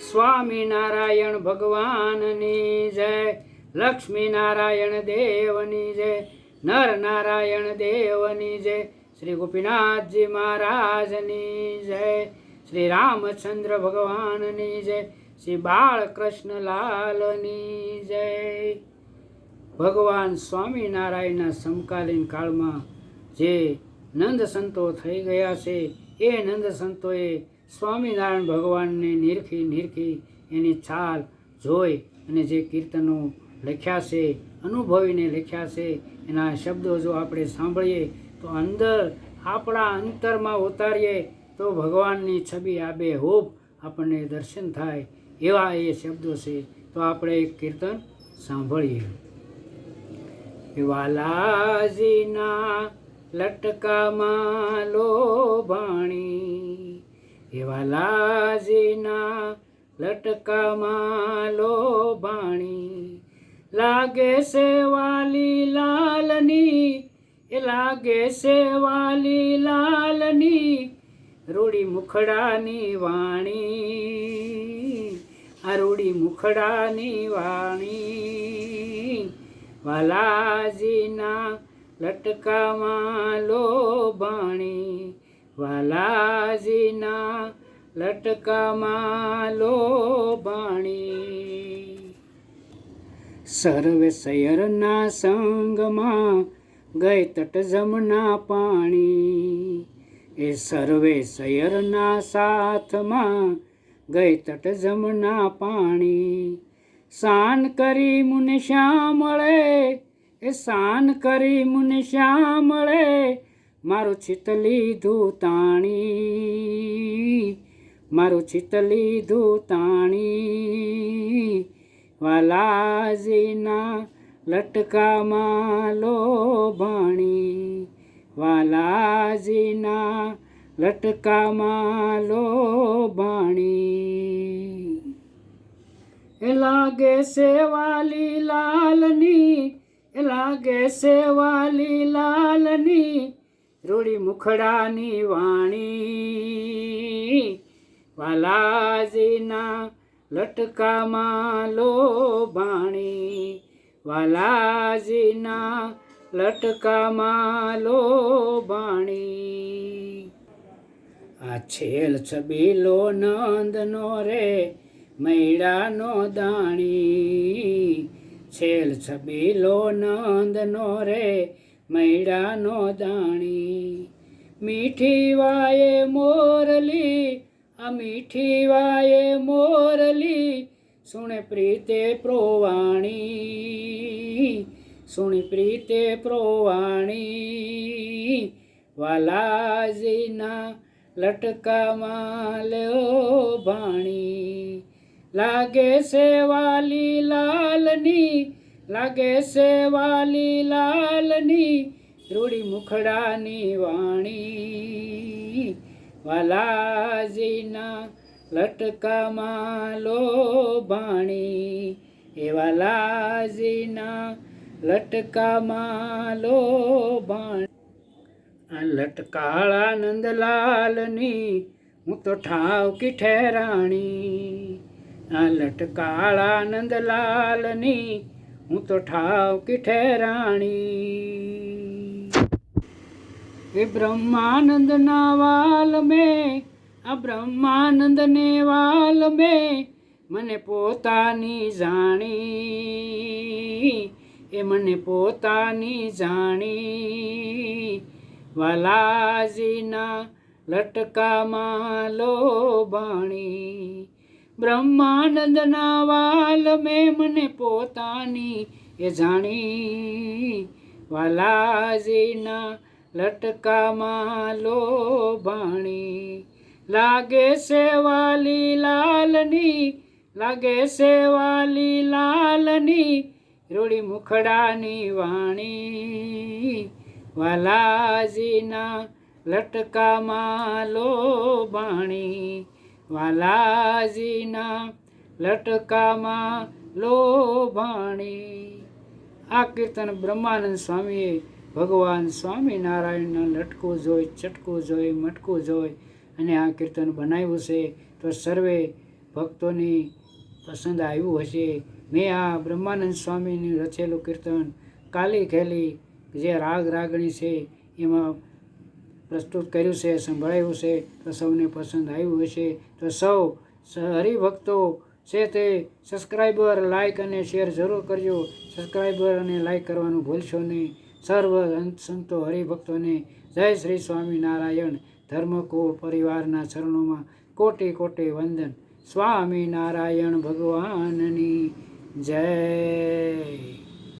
સ્વામિનારાયણ ભગવાનની જય લક્ષ્મી નારાયણ દેવની જય નર નારાયણ દેવની જય, શ્રી ગોપીનાથજી મહારાજની જય, શ્રી રામચંદ્ર ભગવાનની જય, શ્રી બાળકૃષ્ણ લાલની જય. ભગવાન સ્વામિનારાયણના સમકાલીન કાળમાં જે નંદ સંતો થઈ ગયા છે, એ નંદ સંતોએ સ્વામિનારાયણ ભગવાનને નિરખી નિરખી એની છાલ જોઈ અને જે કીર્તનો લખ્યા છે, અનુભવીને લખ્યા છે, એના શબ્દો જો આપણે સાંભળીએ, તો અંદર આપણા અંતરમાં ઉતારીએ, તો ભગવાનની છબી આબે હોપ આપણને દર્શન થાય એવા એ શબ્દો છે. તો આપણે કીર્તન સાંભળીએ. વાલાજીના લટકામાં લોભાણી એવા લાજીના લટકામાં લોભાણી લાગે છે વાલી લાલની, એ લાગે છે વાલી લાલની, રૂડી મુખડાની વાણી. આ રૂડી મુખડાની વાણી. વાલાજીના લટકામાં લોભાણી વાલાજીના લટકામાં લોભાણી. સર્વે શયરના સંગમાં ગઈ તટ જમના પાણી. એ સર્વે શયરના સાથમાં ગઈ તટ જમના પાણી. શાન કરી મુનિ શ્યામળે, એ શાન કરી મુનિ શ્યામળે મારું ચિત્ત લીધું તાણી, મારું ચિત્ત લીધું તાણી, વાલાજીના લટકામાં લોભાણી વાલાજીના લટકામાં લોભાણી એ લાગે સેવાલી લાલની એ લાગે સેવાલી લાલની રૂડી મુખડાની વાણી. વાલાજીના લટકામાં લોભાણી વાલાજીના લટકામાં લોભાણી આ છેલ છબીલો નંદનો રે, મૈડાનો દાણી. છેલ છબીલો નંદનો રે મૈડાનો દાણી. મીઠી વાયે મોરલી, આ મીઠી વાયે મોરલી, સુણે પ્રીતે પ્રોવાણી. સુણી પ્રીતે પ્રોવાણી. વાલાજીના લટકામાં લ્યો ભાણી. લાગે છે વાલી લાલની લાગે છે વાલી લાલની, રૂડી મુખડાની વાણી. વાલાજીના લટકામાં લોભાણી એ વાલાજીના લટકામાં લોભાણી આ લટકાળા નંદલાલની, હું તો ઠાવ કી ઠેરાણી. આ લટકાળા નંદલાલની હું તો ઠાવકી ઠેરાણી. એ બ્રહ્માનંદના વાલ મેં, આ બ્રહ્માનંદને વાલ મેં, મને પોતાની જાણી. એ મને પોતાની જાણી. વાલાજીના લટકામાં લોભાણી બ્રહ્માનંદના વાલ મેં મને પોતાની એ જાણી વાલાજીના લટકામાં લોભાણી. લાગે છે વાલી લાલની લાગે છે વાલી લાલની રૂડી મુખડાની વાણી. વાલાજીના લટકામાં લોભાણી. વાલાજીના લટકામાં લોભાણી. આ કીર્તન બ્રહ્માનંદ સ્વામીએ ભગવાન સ્વામિનારાયણના લટકું જોઈ, ચટકું જોઈ, મટકું જોઈ અને આ કીર્તન બનાવ્યું છે. તો સર્વે ભક્તોની પસંદ આવ્યું હશે. મેં આ બ્રહ્માનંદ સ્વામીનું રચેલું કીર્તન કાલી ખેલી જે રાગ રાગણી છે, એમાં પ્રસ્તુત કર્યું છે, સંભળાયું છે, તો સૌને પસંદ આવ્યું હશે. તો સૌ હરિભક્તો છે તે સબસ્ક્રાઈબર લાઇક અને શેર જરૂર કરજો. સબસ્ક્રાઈબર અને લાઈક કરવાનું ભૂલશો નહીં. સર્વ સંતો હરિભક્તોને જય શ્રી સ્વામિનારાયણ. ધર્મકુળ પરિવારના ચરણોમાં કોટી કોટી વંદન. સ્વામિનારાયણ ભગવાનની જય.